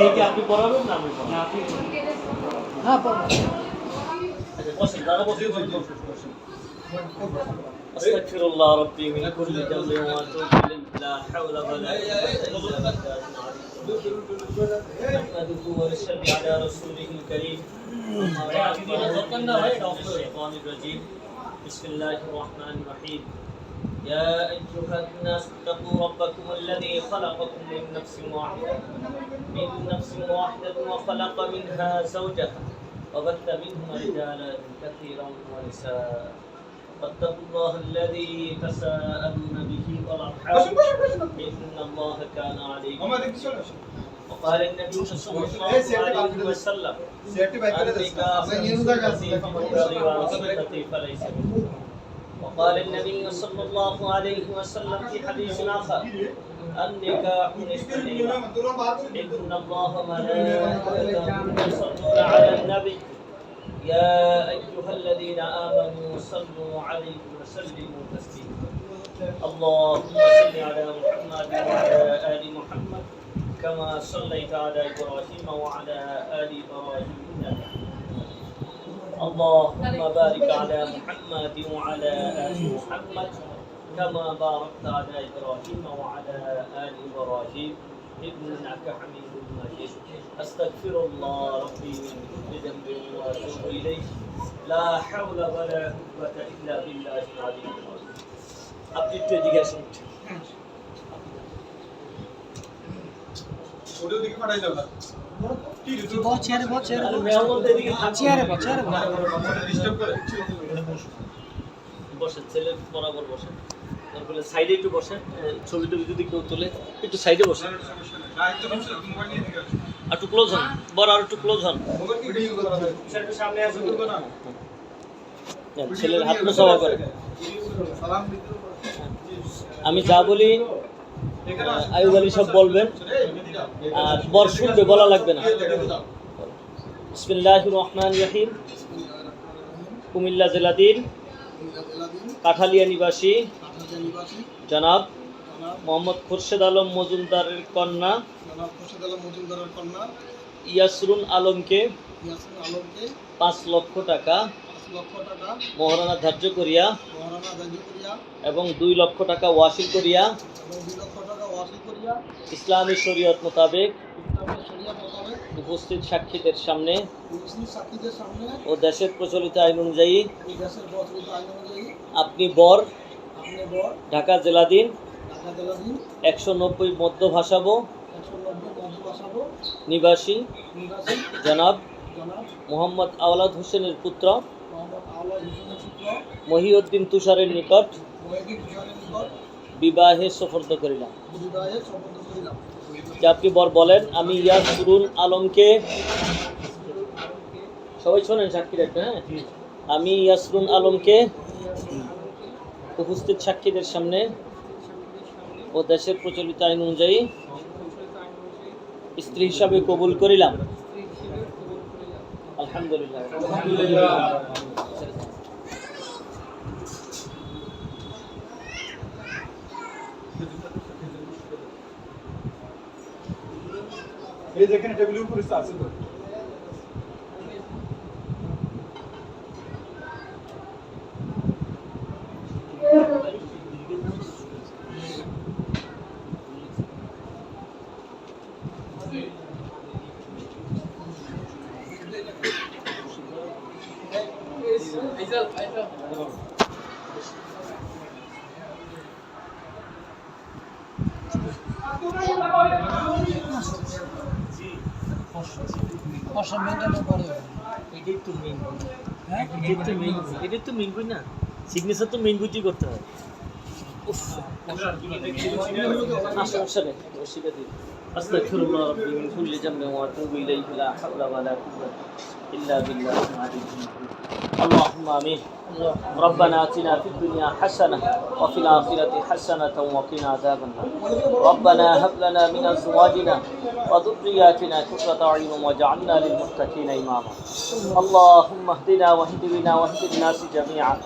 মেয়েকে আপনি পড়াবেন না আমি পড়াবো হ্যাঁ পড়ো। আচ্ছা, বসেন, দাদা বসেন, বসেন, বসেন, বসেন। أستغفر الله ربي من كل ذنب وأتوب إليه لا حول ولا قوة إلا بالله نحمده ونصلي على رسوله الكريم أما بعد فأعوذ بالله من الشيطان الرجيم بسم الله الرحمن الرحيم يا أيها الناس اتقوا ربكم الذي خلقكم من نفس واحدة. من نفس واحدة وخلق منها زوجها. وبث منهما رجالا كثيرا ونساء. واتقوا الله الذي تساءلون به والأرحام. إن الله كان عليكم وقال النبي صلى الله عليه وسلم النكاح فليس منه وقال النبي صلى الله عليه وسلم في حديث آخر نصفين إن الله ملائكته يصلون على النبي. يا أيها الذين آمنوا صلوا عليه وسلموا تسليما. اللهم صل على محمد وعلى آل محمد كما صليت على إبراهيم وعلى آل إبراهيم إنك اللهم بارك على محمد وعلى آل محمد كما باركت على إبراهيم وعلى آل إبراهيم إنك حميد مجيد. أستغفر الله ربي من كل ذنب وأتوب إليه. لا حول ولا قوة إلا بالله العلي العظيم. ওটা পাঠাই চেয়ারে বল, চেয়ারে বল। মেয়া বলতে এদিকে থাকুন। চেয়ারে বল, চেয়ারে বল। বসেন ছেলে বরাবর তারপরে সাইডে একটু যদি কেউ তোলে একটু সাইডে আর একটু ক্লোজ হন ছেলের হাত সভা করে আমি যা বলি আয়ুব আলী সব বলবেন বর শুনবে বলা লাগবে না। বিসমিল্লাহ রহমান রহিম। কুমিল্লা জেলাধীন। কাঠালিয়া নিবাসী। জনাব মোহাম্মদ খুরশেদ আলম মজুমদারের কন্যা। ইয়াসরুন আলমকে পাঁচ লক্ষ টাকা মহারানা ধার্য করিয়া এবং দুই লক্ষ টাকা ওয়াসিল করিয়া ইসলামী শরীয়ত মোতাবেক উপস্থিত সাক্ষীদের সামনে ও দেশের প্রচলিত আইন অনুযায়ী আপনি বর ঢাকা জেলাধীন একশো নব্বই মধ্য ভাষাবো নিবাসী জনাব মোহাম্মদ আওলাদ হোসেনের পুত্র মহিউদ্দিন তুষারের নিকট বিবাহে সফর্দ করিলাম। আপনি বর বলেন আমি ইয়াসরুল আলমকে সবাই শোনেন সাক্ষী রাখবেন হ্যাঁ? আমি ইয়াসরুল আলমকে উপস্থিত সাক্ষীদের সামনে ও দেশের প্রচলিত আইন অনুযায়ী স্ত্রী হিসাবে কবুল করিলাম। আলহামদুলিল্লাহ। এই দেখেন টেবিলের উপরে আছে তো ফসল মেনটেনের পরে এটাই তো মেন হ্যাঁ এটাই তো মেন এটাই তো মেন বই না সিগনেচার তো মেন বইটি করতে হয় أستغفر الله ربي من كل ذنب وأتوب إليه لا حول ولا قوة إلا بالله العلي العظيم اللهم آمين ربنا آتنا في الدنيا حسنة وفي الآخرة حسنة وقنا عذاب النار ربنا هب لنا من أزواجنا وذرياتنا قرة أعين واجعلنا للمتقين إماما اللهم اهدنا واهد بنا واهد الناس جميعا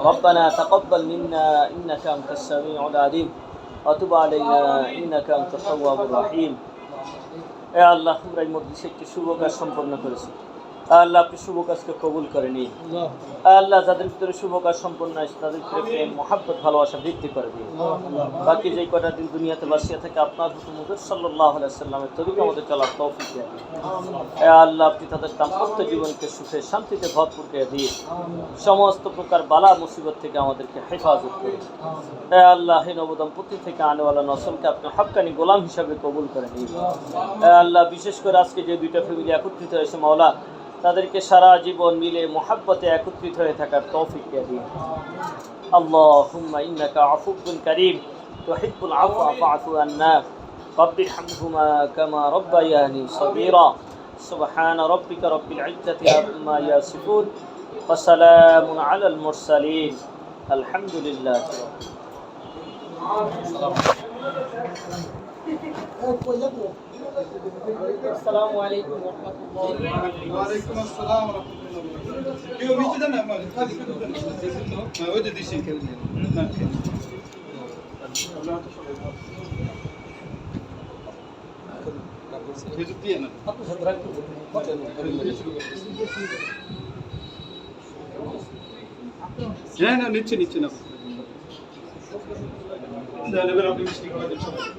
ربنا تقبل منا إنك أنت السميع العليم وتب علينا إنك أنت التواب الرحيم এ আল্লাহ আমরা এই মধ্যে একটি শুভ কাজ সম্পন্ন করেছি আল্লাহ আপনি শুভ কাজকে কবুল করে নিন আল্লাহ। যাদের ভিতরে শুভ কাজ সম্পন্ন হয়েছে তাদের ভিতরে প্রেম মহাব্বত ভালোবাসা বৃদ্ধি করে দিন। বাকি যেই কটা দিন দুনিয়াতে বাসিয়া থেকে আপনার হুকুম হুজুর সাল্লাহ সাল্লামের তরিকে আমাদের চলার তৌফিক দেন। আল্লাহ আপনি তাদের দাম্পত্য জীবনকে সুখে শান্তিতে ভরপুর করে দিয়ে সমস্ত প্রকার বালা মুসিবত থেকে আমাদেরকে হেফাজত করে এ আল্লাহ হে নবদম্পতি থেকে আনেওয়ালা নসলকে আপনার হাক্কানি গোলাম হিসাবে কবুল করে নিন। আল্লাহ বিশেষ করে আজকে যে দুইটা ফ্যামিলি একত্রিত হয়েছে মাওলা তাদেরকে সারা জীবন মিলে মোহাব্বতে একত্রিত হয়ে থাকার তৌফিক দিয়ে দিন اللهم إنك عفو كريم تحب العفو فاعف عنا رب ارحمهما كما ربياني صغيرا سبحان ربك رب العزة عما يصفون وسلام على المرسلين الحمد لله السلام আসসালামু আলাইকুম রাহমাতুল্লাহি ওয়া আলাইকুম আসসালাম ওয়া রাহমাতুল্লাহি কেউ মিটে দেন আমার খালি না ওই দিদি শিখে না হ্যাঁ না নিচ্ছে নিচ্ছে না আপনি মিষ্টি খাওয়া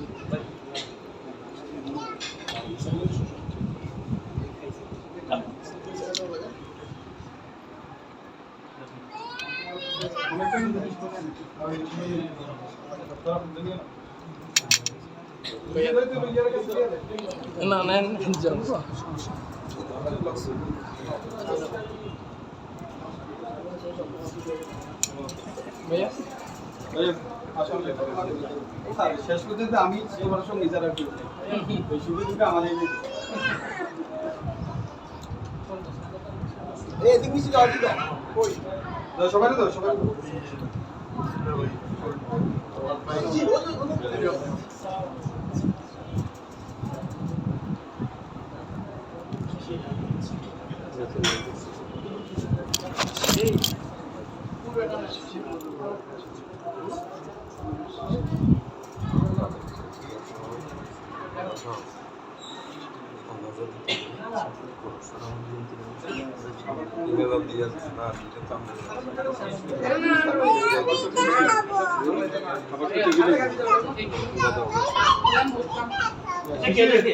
না না না যাও। ভাইয়া? শেষ পর্যন্ত আমি আমাদের এই দিক মিছি দাও দিবা কই দাও, সবাই দাও সবাই দাও। খাবারটা you. টেবিলে